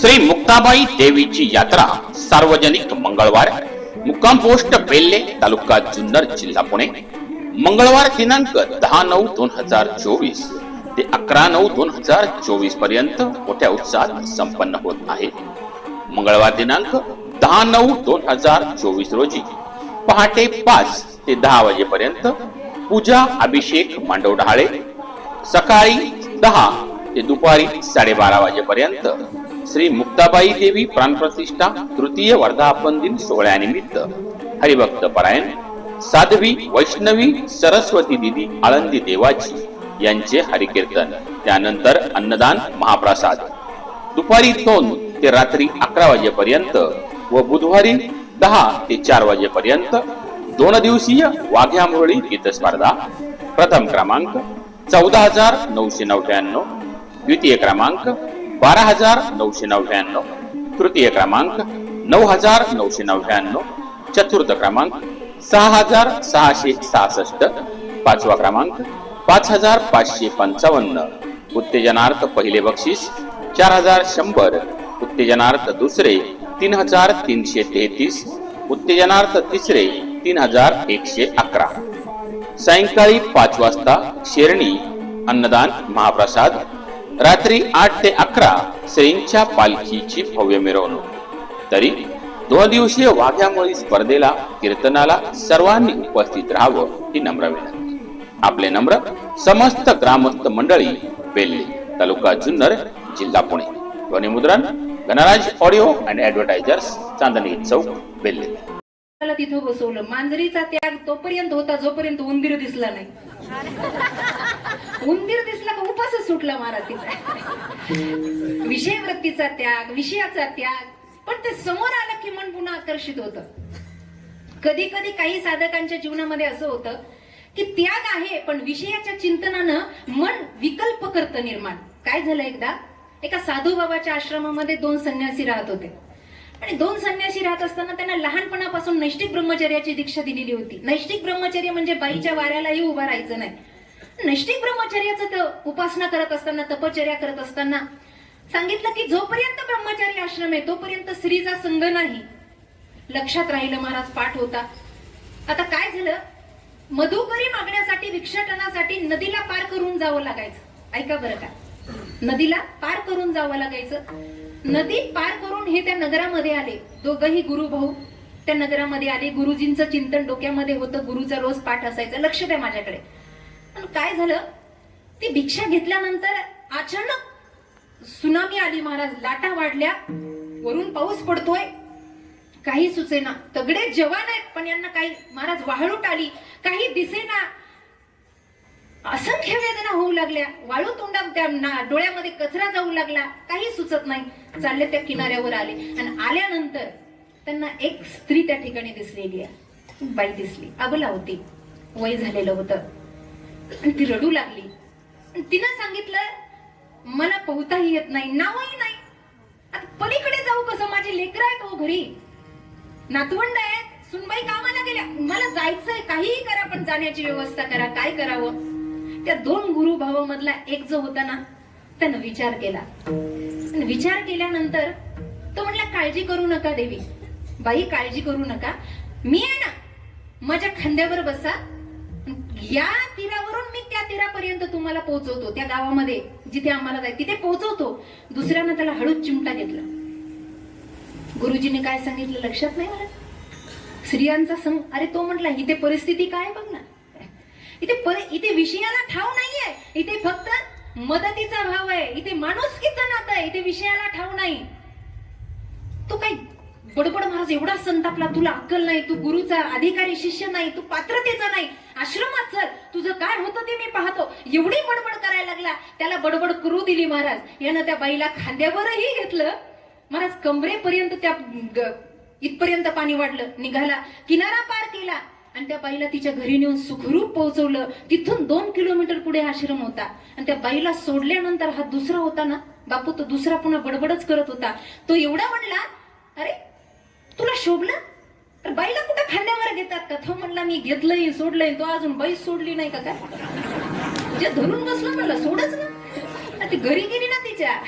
श्री मुक्ताबाई देवीची यात्रा सार्वजनिक मंगळवार मुक्काम पोस्ट बेल्ले तालुका जुन्नर जिल्हा पुणे मंगळवार दिनांक दहा नऊ दोन हजार चोवीस ते अकरा नऊ दोन हजार चोवीसपर्यंत मोठ्या उत्साहात संपन्न होत आहे. मंगळवार दिनांक दहा नऊ दोन हजार चोवीस रोजी पहाटे पाच ते दहा वाजेपर्यंत पूजा अभिषेक मांडव डहाळे सकाळी दहा ते दुपारी साडेबारा वाजेपर्यंत श्री मुक्ताबाई देवी प्राणप्रतिष्ठा तृतीय वर्धापन दिन सोहळ्यानिमित्त हरिभक्त परायण साध्वी वैष्णवी सरस्वती दिदी आळंदी देवाची यांचे हरिकीर्तन. त्यानंतर अन्नदान महाप्रसाद. दुपारी दोन ते रात्री अकरा वाजेपर्यंत व बुधवारी दहा ते चार वाजेपर्यंत दोन दिवसीय वाघ्या मुरळी गीत स्पर्धा प्रथम क्रमांक चौदा हजार नऊशे नव्याण्णव. द्वितीय क्रमांक बारा हजार नऊशे नव्याण्णव. तृतीय क्रमांक नऊ हजार नऊशे नव्याण्णव. चतुर्थ क्रमांक सहा हजार सहाशे सहासष्ट. पाचवा क्रमांक पाच हजार पाचशे पंचावन्न. उत्तेजनार्थ पहिले बक्षीस चार हजार शंभर. उत्तेजनार्थ दुसरे तीन हजार तीनशे तेहतीस. उत्तेजनार्थ तिसरे तीन हजार एकशे अकरा. सायंकाळी पाच वाजता शेरणी अन्नदान महाप्रसाद रात्री आठ ते अकरा श्रींच्या पालखीची भव्य मिरवणूक. तरी दोन दिवसीय वाघ्यामुळे स्पर्धेला कीर्तनाला सर्वांनी उपस्थित राहावं ही नम्र विनंती. आपले नम्र समस्त ग्रामस्थ मंडळी बेल्ले तालुका जुन्नर जिल्हा पुणे. ध्वनीमुद्रण Ganraj audio and advertisers Chandni Chowk Belle त्याला तिथं बसवलं. मांजरीचा त्याग तोपर्यंत होता जोपर्यंत उंदीर दिसला नाही. उंदीर दिसला का उपासच सुटला महाराज तिचा विषय वृत्तीचा त्याग विषयाचा त्याग. पण ते समोर आलं की मन पुन्हा आकर्षित होत. कधी कधी काही साधकांच्या जीवनामध्ये असं होतं की त्याग आहे पण विषयाच्या चिंतनानं मन विकल्प करतं निर्माण. काय झालं एकदा? एका साधू बाबाच्या आश्रमामध्ये दोन संन्यासी राहत होते. आणि दोन संन्याशी राहत असताना त्यांना लहानपणापासून नैष्टिक ब्रह्मचर्याची दीक्षा दिलेली होती. नैष्टिक ब्रह्मचर्य म्हणजे बाईच्या वाऱ्यालाही उभा राहायचं नाही. नैष्टिक ब्रह्मचर्याचं तर उपासना करत असताना तपचर्या करत असताना सांगितलं की जोपर्यंत ब्रह्मचारी आश्रम आहे तोपर्यंत स्त्रीचा संघ नाही. लक्षात राहिलं महाराज पाठ होता. आता काय झालं? मधुकरी मागण्यासाठी भिक्षाटनासाठी नदीला पार करून जावं लागायचं. ऐका बरं का. नदीला पार करून जावं लागायचं. नदी पार करून हे त्या नगरामध्ये आले. दोघही गुरु भाऊ. त्या नगरामध्ये आले. गुरुजींचं चिंतन डोक्यामध्ये होतं. गुरुचा रोज पाठ असायचा. लक्ष द्या माझ्याकडे. पण काय झालं? ती भिक्षा घेतल्यानंतर अचानक सुनामी आली महाराज. लाटा वाढल्या. वरून पाऊस पडतोय. काही सुचेना. तगडे जवान आहेत पण यांना काही महाराज वाहळूट आली. काही दिसेना. असंख्य वेदना होऊ लागल्या. वाळू तोंडा त्या ना- डोळ्यामध्ये कचरा जाऊ लागला. काही सुचत नाही. चालले त्या किनाऱ्यावर आले. आणि आल्यानंतर त्यांना एक स्त्री त्या ठिकाणी दिसलेली आहे. बाई दिसली. अबला होती. वय झालेलं होतं. आणि ती रडू लागली. तिनं सांगितलं मला पोहताही येत नाही. नावही नाही. आता पलीकडे जाऊ कसं? माझी लेकरं आहेत हो घरी. नातवंड आहेत. सुनबाई कामाला गेल्या. मला जायचंय. काहीही करा पण जाण्याची व्यवस्था करा. काय करावं? त्या दोन गुरु भावामधला एक जो होता ना त्यानं विचार केला. विचार केल्यानंतर तो म्हटला काळजी करू नका देवी. बाई काळजी करू नका. मी आहे ना माझ्या खांद्यावर बसा. या तीरावरून मी त्या तीरापर्यंत तुम्हाला पोहोचवतो. त्या गावामध्ये जिथे आम्हाला जाय तिथे पोहोचवतो. दुसऱ्यानं त्याला हळूच चिमटा घेतला. गुरुजीने काय सांगितलं लक्षात नाही मला स्त्रियांचा संग अरे तो म्हटला इथे परिस्थिती काय बघ ना. इथे इथे विषयाला ठाव नाहीये. इथे फक्त मदतीचा भाव आहे. इथे माणुसकीचा नातं आहे. इथे विषयाला ठाव नाही. तू काही बडबड महाराज एवढा संतापला? तुला अक्कल नाही तू गुरुचा अधिकारी शिष्य नाही तू पात्रतेचा नाही. आश्रमात चल. तुझं काय होतं ते मी पाहतो. एवढी बडबड करायला लागला. त्याला बडबड करू दिली महाराज. यानं त्या बाईला खांद्यावरही घेतलं. महाराज कमरेपर्यंत त्या ग- इथपर्यंत पाणी वाढलं. निघाला. किनारा पार केला. आणि त्या बाईला तिच्या घरी नेऊन सुखरूप पोहोचवलं. तिथून दोन किलोमीटर पुढे आश्रम होता. आणि त्या बाईला सोडल्यानंतर हा दुसरा होता ना बापू तो दुसरा पुन्हा बडबडच करत होता. तो एवढा म्हणला अरे तुला शोभला? तर बाईला कुठं खांद्यावर घेतात का? तो म्हणला मी घेतलंय सोडलंय. तो अजून बाई सोडली नाही का काय? जे धरून बसलो म्हणलं सोडच ना. ती घरी गेली ना तिच्या.